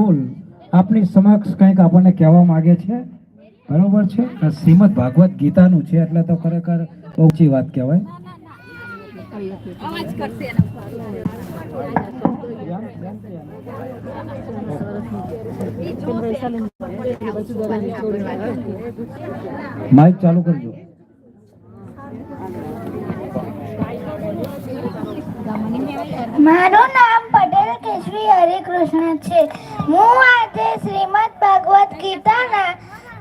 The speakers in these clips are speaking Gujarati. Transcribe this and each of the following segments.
રાહુલ આપની સમક્ષ કંઈક આપણને કહેવા માગે છે? બરોબર છે? શ્રીમદ ભાગવત ગીતાનું છે એટલે તો ખરેખર ઊંચી વાત કહેવાય. માઇક ચાલુ કરજો. મારું નામ પટેલ કેશવી, હરિકૃષ્ણ છે. હું આજે શ્રીમદ ભાગવત ગીતાના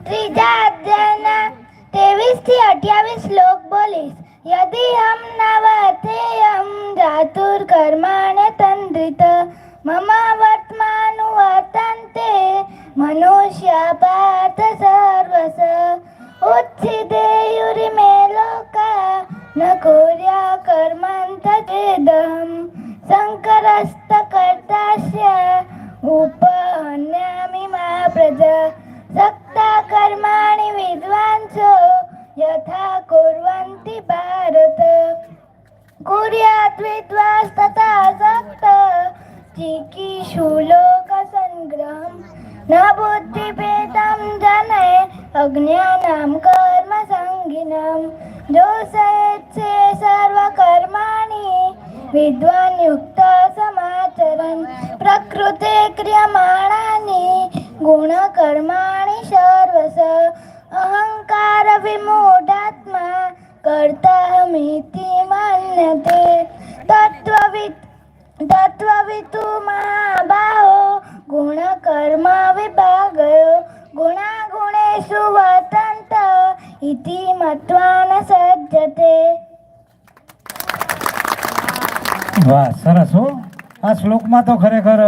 ત્રીજા અધ્યાયના ત્રેવીસથી અઠ્યાવીસ શ્લોક બોલીશ. યદિ હમ નવતેયમ જાતુર કર્માણ તંદ્રિત, મમ વર્તમાનુ વર્તન્તે મનુષ્ય પાર્થ સર્વસ. ઉચ્છિદેયુરિમે લોકા, ન કોર્યા કર્માંત ચેદહમ. શંકરસ્ત कुर्वन्ति भारत। कुर्यात् विद्वास् सप्त। सक्त चिकीषु लोकसङ्ग्रहं। न बुद्धिभेदं जने अज्ञानां कर्मसङ्गिनं दोषयच्छे सर्वकर्माणि। विद्वान् युक्ता समाचरन्। प्रकृते क्रियमाणानि। गुणकर्माणि सर्वस। अहङ्कारविमूढ કર્તાહમિતિ મન્યતે તત્વવિતુ મહાબાહો ગુણ કર્મ વિભાગયો ગુણા ગુણેષુ વર્તંત ઇતિ મત્વા ન સજ્જતે વાહ સરસ હો આ શ્લોકમાં તો ખરેખર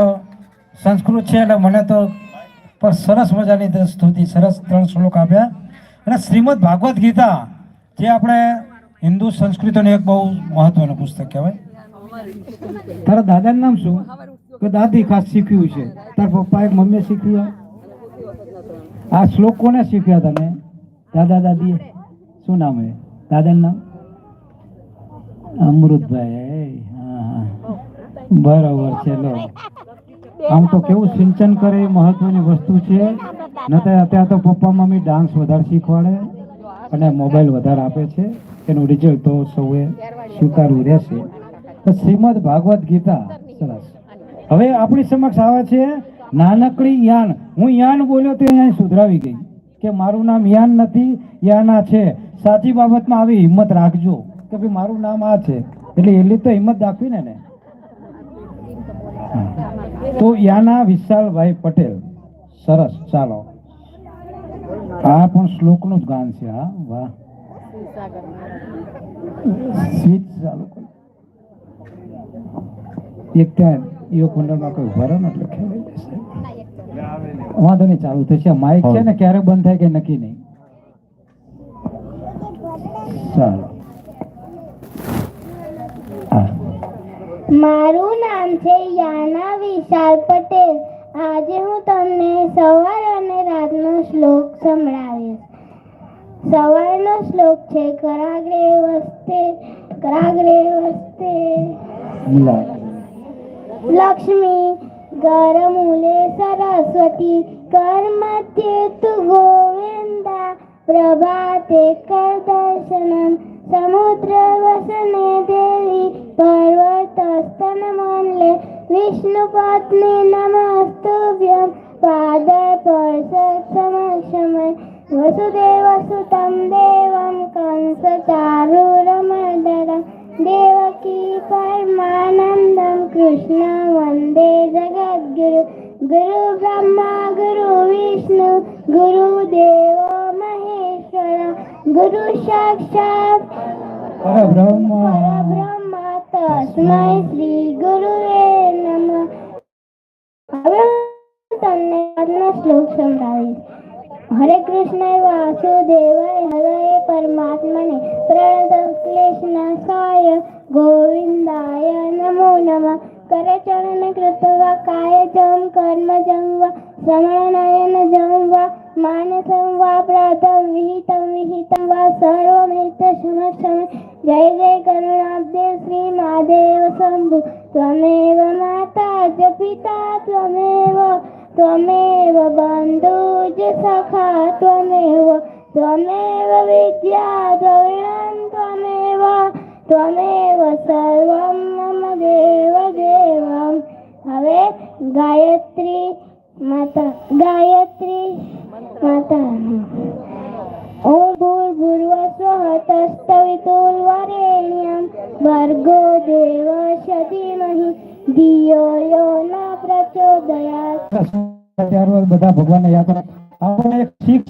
સંસ્કૃત છે એટલે મને તો પણ સરસ મજાની સ્તુતિ, સરસ ત્રણ શ્લોક આપ્યા. અને શ્રીમદ ભાગવત ગીતા, જે આપણે હિન્દુ સંસ્કૃતિનું એક બહુ મહત્વનું પુસ્તક કહેવાય. તારા દાદાનું નામ શું? કે દાદી ખાસ શીખ્યું છે. તારા પપ્પાએ મમ્મીએ શીખ્યું? આ શ્લોક કોને શીખ્યા તમે દાદા દાદીએ. શું નામ હે? દાદાનું નામ? અમૃતભાઈ બરાબર છે, લો. આમ તો કેવું સિંચન કરે એ મહત્વની વસ્તુ છે. નતર અત્યારે તો પપ્પા મમ્મી ડાન્સ વધારે શીખવાડે અને મોબાઈલ વધારે આપે છે. એનું રિઝલ્ટ તો સૌએ સ્વીકારવું રહેશે. શ્રીમદ ભાગવત ગીતા, સરસ. હવે આપણી સમક્ષ આવે છે, નાનકડી યાન. હું યાન બોલ્યો તો અહીંયા સુધરાવી ગઈ. કે મારું નામ યાન નથી, યાના છે. સાચી બાબતમાં આવી હિંમત રાખજો. કે ભાઈ મારું નામ આ છે. એટલે એટલી તો હિંમત દાખવી ને. તો યાના વિશાલભાઈ પટેલ. સરસ. ચાલો. આ પણ શ્લોકનું જ ગાન છે, હા. વાહ. એક કોઈ એટલે જશે વાંધો નહીં ચાલુ થશે માઇક છે ને ક્યારે બંધ થાય કે નક્કી નહીં મારું નામ છે યાના વિશાલ પટેલ. આજે હું તમને સવાર અને રાતનો શ્લોક સંભળાવીશ. सवर्ण श्लोक छे. कराग्रे वसते कराग्रे वसते. लक्ष्मी गर सरस्वती कर्मते तु गोविंदा प्रभाते कर दर्शनम समुद्र वसने देवी पर्वत पर्वतस्तन म्हणले विष्णु पत्नी नमस्तुभ्यम पादर पर्षद समक्षमय સુતમ દેવમ કંસ ચારુરમર્દનમ દેવકી પરમાનંદમ કૃષ્ણ વંદે જગદ્ગુરુ ગુરુ બ્રહ્મા ગુરુ વિષ્ણુ ગુરુ દેવો મહેશ્વર ગુરુ સાક્ષાત પરબ્રહ્મ પરબ્રહ્મ તસ્મૈ શ્રી ગુરુવે નમઃ હવે તમને આજનો શ્લોક સંભળાવીશ હરે કૃષ્ણ વાસુદેવાય હરે પરમાત્મને પ્રણત ક્લેશનાશાય ગોવિંદાય નમો નમઃ. કરચરણ કૃત્વા કાયજમ કર્મજં વા શ્રવણનયન જં વા માનસં વા પ્રાતમ વિહિતમ વિહિતમ વા, સર્વમેત સમક્ષમ જય જય કરુણાબ્દે શ્રી મહાદેવ શંભુ. ત્વમેવ માતા જ પિતા, ત્વમેવ त्वमेव बन्धुज सखा त्वमेव त्वमेव विद्या द्रविणं त्वमेव त्वमेव सर्वं मम देव देवं હવે ગાયત્રી માતા ગાયત્રી માતા ઓમ ભૂર્ભુવઃ સ્વઃ તસ્તવિતુર્વરેણ્યં ભર્ગો દેવસ્ય ધીમહિ ધિયો બધા ભગવાનને યાદ આપણે એક શીખ